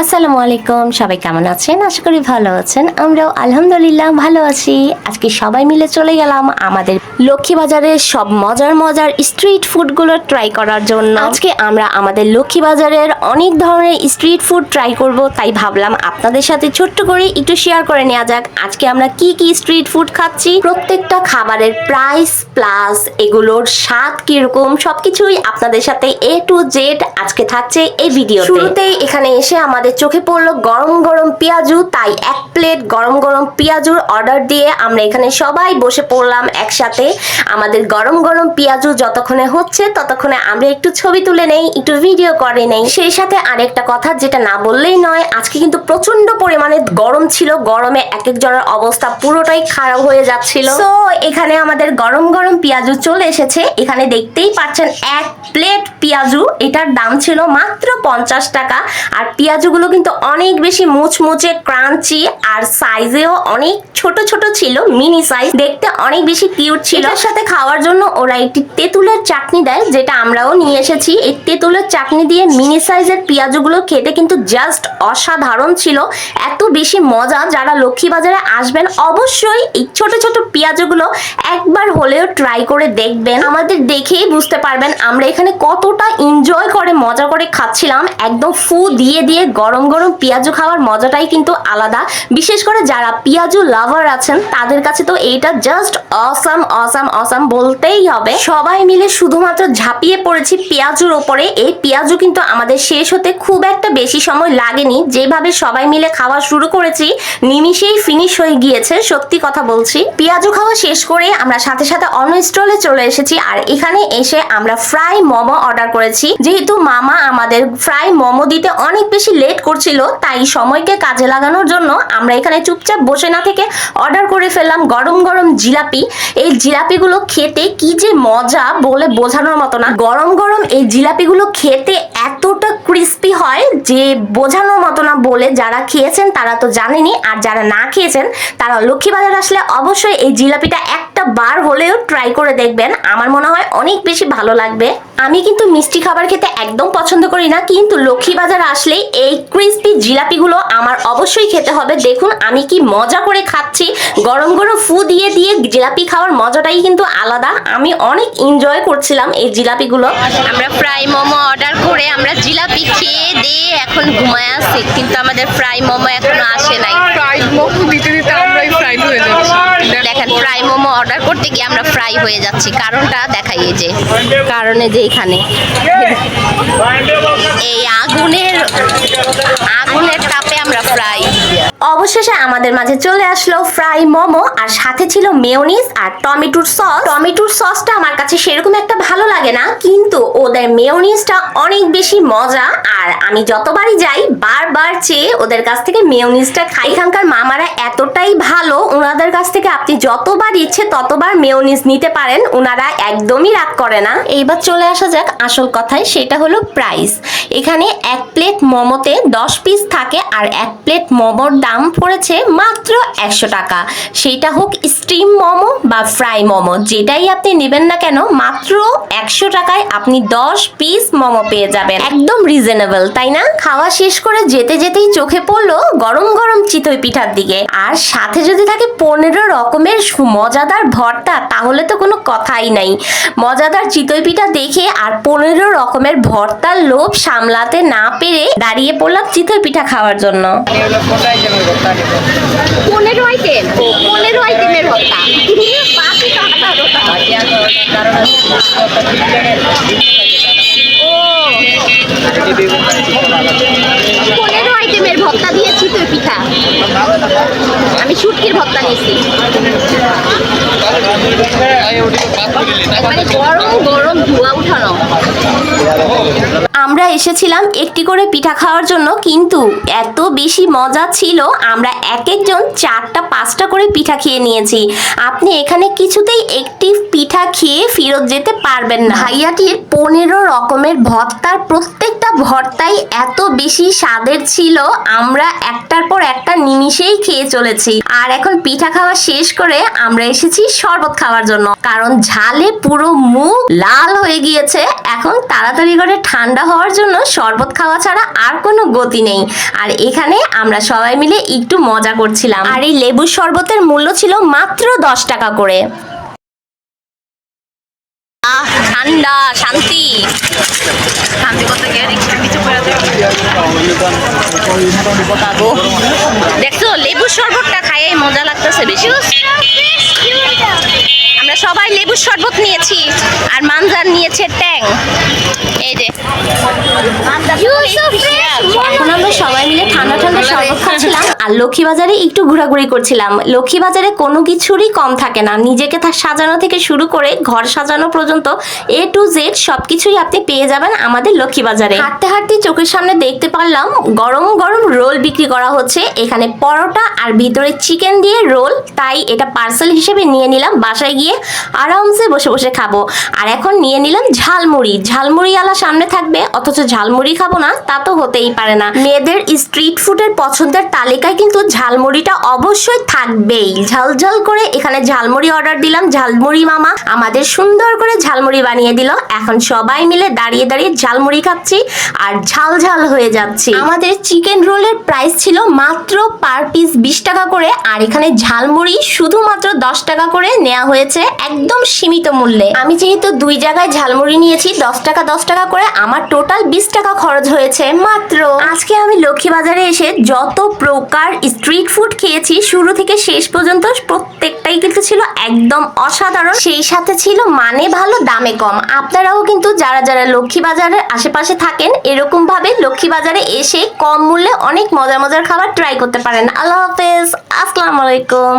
আসসালামু আলাইকুম, সবাই কেমন আছেন? আশা করি ভালো আছেন। আমরাও আলহামদুলিল্লাহ ভালো আছি। আজকে সবাই মিলে চলে গেলাম আমাদের লক্ষ্মীবাজারের সব মজার মজার স্ট্রিট ফুডগুলো ট্রাই করার জন্য। আজকে আমরা আমাদের লক্ষ্মীবাজারের অনেক ধরনের স্ট্রিট ফুড ট্রাই করব, তাই ভাবলাম আপনাদের সাথে ছোট্ট করে একটু শেয়ার করে নেওয়া যাক। আজকে আমরা কি কি স্ট্রিট ফুড খাচ্ছি, প্রত্যেকটা খাবারের প্রাইস প্লাস এগুলোর স্বাদ কীরকম, সবকিছুই আপনাদের সাথে এ টু জেড আজকে থাকছে এই ভিডিও শুরুতেই এখানে এসে আমাদের চোখে পড়ল গরম গরম পেঁয়াজু তাই এক প্লেট গরম গরম পেঁয়াজুর অর্ডার দিয়ে আমরা এখানে সবাই বসে পড়লাম একসাথে। আমাদের গরম গরম পেঁয়াজু যতক্ষণে হচ্ছে ততক্ষণে আমরা একটু ছবি তুলে নেই একটু ভিডিও করে নেই। সেই সাথে আরেকটা কথা যেটা না বললেই নয় আজকে কিন্তু প্রচণ্ড পরিমাণে গরম ছিল গরমে এক একজনের অবস্থা পুরোটাই খারাপ হয়ে যাচ্ছিল। তো এখানে আমাদের গরম গরম পেঁয়াজু চলে এসেছে। এখানে দেখতেই পাচ্ছেন এক প্লেট পেঁয়াজু এটার দাম ছিল মাত্র পঞ্চাশ টাকা। আর পেঁয়াজুগুলো কিন্তু অনেক বেশি মুচমুচে, ক্রাঞ্চি আর সাইজেও অনেক ছোট ছোট ছিল মিনি সাইজ দেখতে অনেক বেশি কিউট ছিল। এর সাথে খাওয়ার জন্য ওরা একটি তেঁতুলের চাটনি দেয়, যেটা আমরাও নিয়ে এসেছি। এই তেঁতুলের চাটনি দিয়ে মিনি সাইজের পেঁয়াজগুলো খেতে কিন্তু জাস্ট অসাধারণ ছিল। বেশি মজা যারা লক্ষ্মীবাজারে আসবেন, অবশ্যই এই ছোট ছোট পেঁয়াজগুলো একবার হলেও ট্রাই করে দেখবেন। আমাদের দেখেই বুঝতে পারবেন আমরা এখানে কতটা এনজয় করে, মজা করে খাচ্ছিলাম। একদম ফু দিয়ে দিয়ে গরম গরম পেঁয়াজু খাওয়ার মজাটাই কিন্তু আলাদা। বিশেষ করে যারা পেঁয়াজু লাভার আছেন, তাদের কাছে তো এইটা জাস্ট অসাম অসাম অসাম বলতেই হবে। সবাই মিলে শুধুমাত্র ঝাঁপিয়ে পড়েছি পেঁয়াজুর ওপরে। এই পেঁয়াজু কিন্তু আমাদের শেষ হতে খুব একটা বেশি সময় লাগেনি। যেভাবে সবাই মিলে খাওয়া শুরু করেছি। নিমিষেই ফিনিশ হয়ে গিয়েছে, সত্যি কথা বলছি। পেঁয়াজু খাওয়া শেষ করে আমরা সাথে সাথে অন্য স্টলে চলে এসেছি আর এখানে এসে আমরা ফ্রাই মোমো অর্ডার করেছি। যেহেতু মামা আমাদের ফ্রাই মোমো দিতে অনেক বেশি লেট করছিল, তাই সময়কে কাজে লাগানোর জন্য আমরা এখানে চুপচাপ বসে না থেকে অর্ডার করে ফেললাম গরম গরম জিলাপি। এই জিলাপিগুলো খেতে কি যে মজা বলে বোঝানোর মতো না। গরম গরম এই জিলাপিগুলো খেতে এতটা ক্রিস্পি হয় যে বোঝানোর মতো না বলে যারা খেয়েছেন তারা তো জানেনি আর যারা না খেয়েছেন তারা লক্ষ্মীবাজার আসলে অবশ্যই এই জিলাপিটা একটা বার হলেও ট্রাই করে দেখবেন। আমার মনে হয় অনেক বেশি ভালো লাগবে। আমি কিন্তু মিষ্টি খাবার খেতে একদম পছন্দ করি না কিন্তু লক্ষ্মী বাজার আসলে এই ক্রিস্পি জিলাপিগুলো আমার অবশ্যই খেতে হবে। দেখুন আমি কি মজা করে খাচ্ছি। গরম গরম ফু দিয়ে দিয়ে জিলাপি খাওয়ার মজাটাই কিন্তু আলাদা। আমি অনেক এনজয় করছিলাম এই জিলাপিগুলো। আমরা ফ্রাই মোমো অর্ডার করে আমরা জিলাপি খেয়ে দিয়ে এখন ঘুমায় আসছি কিন্তু আমাদের ফ্রাই মোমো এখনও আসে নাই। ফ্রাইড মোমো দিতে দিতে আমরাই ফ্রাইড হয়ে যাচ্ছি দেখেন ফ্রাই মোমো অর্ডার করতে গিয়ে আমরা ফ্রাই হয়ে যাচ্ছি। কারণটা দেখাই যে, কারণে যে এখানে। এই আগুনের অবশেষে আমাদের মাঝে চলে আসলো ফ্রাই মোমো, আর সাথে ছিল মেয়োনিজ আর টমেটোর সস। টমেটোর সসটা আমার কাছে সেরকম একটা ভালো লাগে না, কিন্তু ওদের মেয়োনিজটা অনেক বেশি মজা। আর আমি যতবারই যাই, বারবার চেয়ে ওদের কাছ থেকে মেয়োনিজটা খাই। এখানকার মামারা এতটাই ভালো, ওনাদের কাছ থেকে আপনি যতবার ইচ্ছে ততবার মেয়োনিজ নিতে পারেন, ওনারা একদমই রাগ করে না। এইবার চলে আসা যাক আসল কথায়, সেটা হলো প্রাইস। এখানে এক প্লেট মোমোতে দশ পিস থাকে, আর এক প্লেট মোমোর দাম পড়েছে মাত্র একশো টাকা। সেইটা হোক স্টিম মোমো বা ফ্রাই মোমো, যেটাই আপনি নেবেন না কেন, মাত্র একশো টাকায় আপনি দশ পিস মোমো পেয়ে যাবেন। একদম রিজনেবল তাই না? খাওয়া শেষ করে যেতে যেতেই চোখে পড়ল গরম গরম চিতই পিঠার দিকে। আর সাথে যদি থাকে পনেরো রকমের মজাদার ভর্তা, তাহলে তো কোনো কথাই নাই। মজাদার চিতই পিঠা দেখে আর পনেরো রকমের ভর্তার লোভ সামলাতে না পেরে দাঁড়িয়ে পড়লাম চিতই পিঠা খাওয়ার জন্য। পনেরো আইটেম পনেরো আইটেমের ভর্তা ও। পনেরো আইটেমের ভর্তা দিয়েছি তুই পিঠা। আমি শুটকির ভক্তা নিয়েছি মানে গরম গরম ধোয়া উঠানো আমরা এসেছিলাম একটি করে পিঠা খাওয়ার জন্য, কিন্তু এত বেশি মজা ছিল, আমরা এক একজন চারটা, পাঁচটা করে পিঠা খেয়ে নিয়েছি। আপনি এখানে কিছুতেই একটি পিঠা খেয়ে ফেরত যেতে পারবেন না। ভাইয়াটির পনেরো রকমের ভর্তার প্রত্যেকটা ভর্তাই এত বেশি স্বাদের ছিল, আমরা একটার পর একটা নিমিষেই খেয়ে চলেছি। আর এখন পিঠা খাওয়া শেষ করে আমরা এসেছি শরবত খাওয়ার জন্য। কারণ ঝালে পুরো মুখ লাল হয়ে গিয়েছে। এখন তাড়াতাড়ি করে ঠান্ডা হওয়ার জন্য শরবত খাওয়া ছাড়া আর কোনো গতি নেই। আর এখানে আমরা সবাই মিলে একটু মজা করছিলাম। আর এই লেবুর শরবতের মূল্য ছিল মাত্র দশ টাকা করে। ঠান্ডা, শান্তি। শান্তি করতে গিয়ে রিক্সার কিছু বাবু দেখছ, লেবুর শরবতটা খাইয়ে মজা লাগতেছে, বেশি আমরা সবাই লেবুর শরবত নিয়েছি। আর নিয়েছে ট্যাং এই যে। এখন আমরা সবাই মিলে ঠান্ডা ঠান্ডা শরবত খাচ্ছিলাম আর লক্ষ্মীবাজারে একটু ঘোরাঘুরি করছিলাম। লক্ষ্মীবাজারে কোনো কিছুরই কম থাকে না। নিজেকে সাজানো থেকে শুরু করে ঘর সাজানো পর্যন্ত এ টু জেড সবকিছুই আপনি পেয়ে যাবেন আমাদের লক্ষ্মীবাজারে। হাঁটতে হাঁটতে চোখের সামনে দেখতে পারলাম গরম গরম রোল বিক্রি করা হচ্ছে। এখানে পরোটা আর ভিতরে চিকেন দিয়ে রোল তাই এটা পার্সেল হিসেবে নিয়ে নিলাম। বাসায় গিয়ে আরামসে বসে বসে খাব। আর এখন নিয়ে নিলাম ঝালমুড়ি। ঝালমুড়িওয়ালা সামনে থাকবে, অথচ ঝালমুড়ি খাব না, তা তো হতেই পারে না। মেয়েদের স্ট্রিট ফুডের পছন্দের তালিকায় কিন্তু ঝালমুড়িটা অবশ্যই থাকবেই। ঝালঝাল করে এখানে ঝালমুড়ি অর্ডার দিলাম, ঝালমুড়ি মামা আমাদের সুন্দর করে ঝালমুড়ি বানিয়ে দিল। এখন সবাই মিলে দাঁড়িয়ে দাঁড়িয়ে ঝালমুড়ি খাচ্ছি আর ঝাল ঝাল হয়ে যাচ্ছি। আমাদের চিকেন রোলের প্রাইস ছিল মাত্র পার পিস বিশ টাকা করে, আর এখানে ঝালমুড়ি শুধুমাত্র দশ টাকা করে নেওয়া হয়েছে একদম সীমিত মূল্যে। আমি যেহেতু দুই জায়গায় ঝালমুড়ি নিয়েছি, দশ টাকা দশ টাকা করে আমার টোটাল বিশ টাকা খরচ হয়েছে মাত্র। আজকে আমি লক্ষ্মীবাজারে এসে যত প্রকার স্ট্রিট ফুড খেয়েছি, শুরু থেকে শেষ পর্যন্ত প্রত্যেকটাই কিন্তু ছিল একদম অসাধারণ। সেই সাথে ছিল মানে ভালো, দামে কম। আপনারাও কিন্তু যারা যারা লক্ষ্মীবাজারের আশেপাশে থাকেন এরকম ভাবে লক্ষ্মীবাজারে এসে কম মূল্যে অনেক মজার মজার খাবার ট্রাই করতে পারেন। আল্লাহ হাফেজ, আসসালামু আলাইকুম।